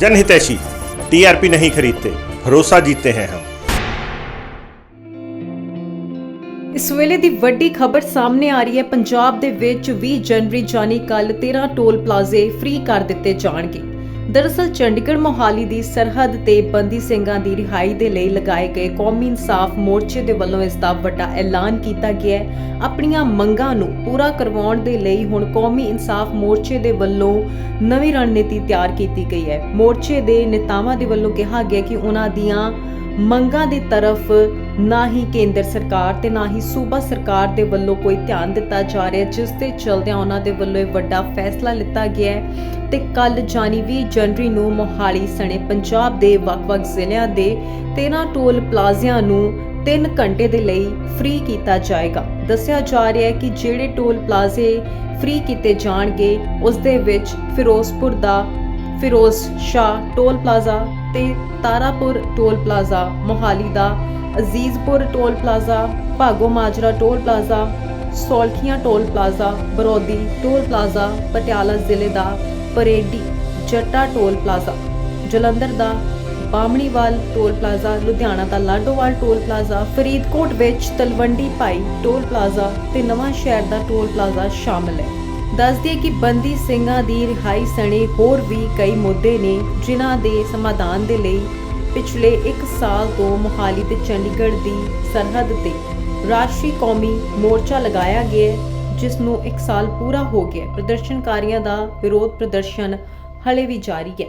जनहितैषी TRP नहीं खरीदते भरोसा जीतते हैं हम ਇਸ ਵੇਲੇ ਦੀ ਵੱਡੀ ਖਬਰ ਸਾਹਮਣੇ ਆ ਰਹੀ ਹੈ ਪੰਜਾਬ ਦੇ ਵਿੱਚ 20 ਜਨਵਰੀ ਜਾਨੀ ਕੱਲ 13 ਟੋਲ ਪਲਾਜ਼ੇ ਫ੍ਰੀ ਕਰ ਦਿੱਤੇ ਜਾਣਗੇ ਦਰਅਸਲ ਚੰਡੀਗੜ੍ਹ ਮੋਹਾਲੀ ਦੀ ਸਰਹੱਦ ਤੇ ਬੰਦੀ ਸਿੰਘਾਂ ਦੀ ਰਿਹਾਈ ਦੇ ਲਈ ਲਗਾਏ ਗਏ ਕੌਮੀ ਇਨਸਾਫ ਮੋਰਚੇ ਦੇ ਵੱਲੋਂ ਇਸ ਦਾ ਵੱਡਾ ਐਲਾਨ ਕੀਤਾ ਗਿਆ ਹੈ। ਆਪਣੀਆਂ ਮੰਗਾਂ ਨੂੰ ਪੂਰਾ ਕਰਵਾਉਣ ਦੇ ਲਈ ਹੁਣ ਕੌਮੀ ਇਨਸਾਫ ਮੋਰਚੇ ਦੇ ਵੱਲੋਂ ਨਵੀਂ ਰਣਨੀਤੀ ਤਿਆਰ ਕੀਤੀ ਗਈ ਹੈ। ਮੋਰਚੇ ਦੇ ਨੇਤਾਵਾਂ ਦੇ ਵੱਲੋਂ ਕਿਹਾ ਗਿਆ ਕਿ ਉਹਨਾਂ ਦੀਆਂ ਮੰਗਾਂ ਦੀ ਤਰਫ ਨਾ ਹੀ ਕੇਂਦਰ ਸਰਕਾਰ ਤੇ ਨਾ ਹੀ ਸੂਬਾ ਸਰਕਾਰ ਦੇ ਵੱਲੋਂ ਕੋਈ ਧਿਆਨ ਦਿੱਤਾ ਜਾ ਰਿਹਾ, ਜਿਸ ਦੇ ਚਲਦਿਆਂ ਉਹਨਾਂ ਦੇ ਵੱਲੋਂ ਇਹ ਵੱਡਾ ਫੈਸਲਾ ਲਿੱਤਾ ਗਿਆ ਹੈ। ਤੇ ਕੱਲ ਜਾਨੀ 20 ਜਨਵਰੀ ਨੂੰ ਮੋਹਾਲੀ ਸਣੇ ਪੰਜਾਬ ਦੇ ਵੱਖ-ਵੱਖ ਜ਼ਿਲ੍ਹਿਆਂ ਦੇ 13 ਟੋਲ ਪਲਾਜ਼ਿਆਂ ਨੂੰ 3 ਘੰਟੇ ਦੇ ਲਈ ਫ੍ਰੀ ਕੀਤਾ ਜਾਏਗਾ। ਦੱਸਿਆ ਜਾ ਰਿਹਾ ਹੈ ਕਿ ਜਿਹੜੇ ਟੋਲ ਪਲਾਜ਼ੇ ਫ੍ਰੀ ਕੀਤੇ ਜਾਣਗੇ, ਉਸ ਦੇ ਵਿੱਚ ਫਿਰੋਜ਼ਪੁਰ ਦਾ ਫਿਰੋਜ਼ ਸ਼ਾਹ ਟੋਲ ਪਲਾਜ਼ਾ ਤੇ ਤਾਰਾਪੁਰ ਟੋਲ ਪਲਾਜ਼ਾ, ਮੋਹਾਲੀ ਦਾ, Azizpur toll plaza, Bhago Majra toll plaza Solkhian toll plaza, Barodi toll plaza, Patiala ਜ਼ਿਲ੍ਹੇ ਦਾ ਪਰੇਡੀ ਜੱਟਾ ਟੋਲ ਪਲਾਜ਼ਾ, ਜਲੰਧਰ ਦਾ ਬਾਮਣੀਵਾਲ ਟੋਲ ਪਲਾਜ਼ਾ, ਲੁਧਿਆਣਾ ਦਾ ਲਾਡੋਵਾਲ ਟੋਲ ਪਲਾਜ਼ਾ, ਫਰੀਦਕੋਟ ਵਿੱਚ ਤਲਵੰਡੀ ਭਾਈ ਟੋਲ ਪਲਾਜ਼ਾ ਤੇ ਨਵਾਂ ਸ਼ਹਿਰ ਦਾ ਟੋਲ ਪਲਾਜ਼ਾ ਸ਼ਾਮਲ ਹੈ। ਦੱਸਦੀ ਕਿ ਬੰਦੀ ਸਿੰਘਾਂ ਦੀ ਰਿਹਾਈ ਸਣੇ ਹੋਰ ਵੀ ਕਈ ਮੁੱਦੇ ਨੇ, ਜਿਨ੍ਹਾਂ ਦੇ ਸਮਾਧਾਨ ਦੇ ਲਈ ਪਿਛਲੇ 1 ਸਾਲ ਤੋਂ ਮੋਹਾਲੀ ਤੇ ਚੰਡੀਗੜ੍ਹ ਦੀ ਸਰਹੱਦ ਤੇ ਰਾਸ਼ਟਰੀ ਕੌਮੀ ਮੋਰਚਾ ਲਗਾਇਆ ਗਿਆ ਜਿਸ ਨੂੰ 1 ਸਾਲ ਪੂਰਾ ਹੋ ਗਿਆ ਪ੍ਰਦਰਸ਼ਨਕਾਰੀਆਂ ਦਾ ਵਿਰੋਧ ਪ੍ਰਦਰਸ਼ਨ ਹਲੇ ਵੀ ਜਾਰੀ ਹੈ।